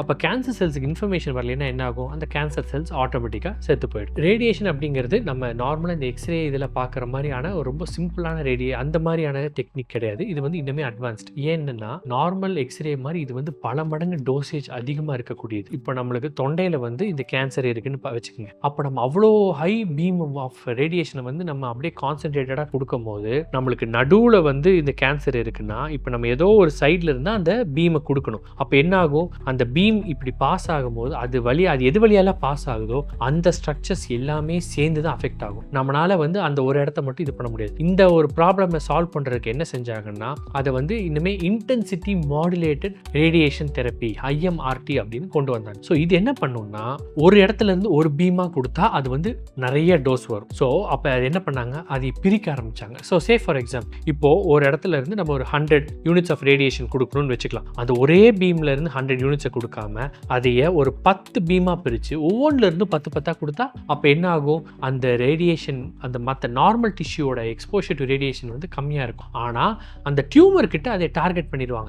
அப்போ cancer செல்ஸுக்கு information வரலைன்னா என்ன ஆகும் அந்த கேன்சர் செல்ஸ் ஆட்டோமேட்டிக்காக செத்து போயிடும். ரேடியேஷன் அப்படிங்கிறது நம்ம நார்மலாக இந்த எக்ஸ்ரே இதில் பார்க்குற மாதிரியான ஒரு ரொம்ப சிம்பிளான ரேடியே அந்த மாதிரியான டெக்னிக் கிடையாது. இது வந்து இன்னுமே அட்வான்ஸ்ட் ஏன்னா நார்மல் எக்ஸ்ரே மாதிரி இது வந்து பல மடங்கு டோசேஜ் அதிகமாக இருக்கக்கூடியது. இப்போ நம்மளுக்கு தொண்டையில் வந்து இந்த கேன்சர் இருக்குன்னு வச்சுக்கோங்க. அப்போ நம்ம அவ்வளோ ஹை பீம் ஆஃப் ரேடியேஷனை வந்து நம்ம அப்படியே கான்சென்ட்ரேட்டடாக கொடுக்கும் போது நம்மளுக்கு நடுவில் வந்து இந்த கேன்சர் இருக்குன்னா இப்போ நம்ம ஏதோ ஒரு சைடில் இருந்தால் அந்த பீமை கொடுக்கணும். அப்போ என்ன ஆகும் அந்த பீம் இப்படி பாஸ் ஆகும்போது அது வழி அது எது வழியால பாஸ் ஆகுதோ அந்த ஸ்ட்ரக்சர்ஸ் எல்லாமே சேர்ந்து தான் அஃபெக்ட் ஆகும். நம்மளால வந்து அந்த ஒரு இடத்த மட்டும் இது பண்ண முடியாது. இந்த ஒரு ப்ராப்ளமை சால்வ் பண்ணுறதுக்கு என்ன செஞ்சாங்கன்னா அதை வந்து இன்னுமே intensity modulated radiation therapy IMRT அப்படின்னு கொண்டு வந்தாங்க. ஸோ இது என்ன பண்ணுன்னா ஒரு இடத்துல இருந்து ஒரு பீமா கொடுத்தா அது வந்து நிறைய டோஸ் வரும். ஸோ அப்போ அது என்ன பண்ணாங்க? அதை பிரிக்க ஆரம்பிச்சாங்க. ஸோ சே ஃபார் எக்ஸாம்பிள் இப்போ ஒரு இடத்துல இருந்து நம்ம ஒரு ஹண்ட்ரட் யூனிட்ஸ் ஆஃப் ரேடியேஷன் கொடுக்கணும்னு வச்சுக்கலாம். அந்த ஒரே பீம்ல இருந்து ஹண்ட்ரட் யூனிட்ஸை கொடுக்காம அதையே ஒரு பத்து பீமாக பிரித்து ஒவ்வொன்றுலேருந்து பத்து பத்தாக கொடுத்தா அப்போ என்ன ஆகும் அந்த ரேடியேஷன் அந்த மற்ற நார்மல் டிஷ்யூவோட எக்ஸ்போஷர் டு ரேடியேஷன் வந்து கம்மியாக இருக்கும். ஆனால் அந்த டியூமர் கிட்ட அதை டார்கெட் பண்ணிடுவாங்க.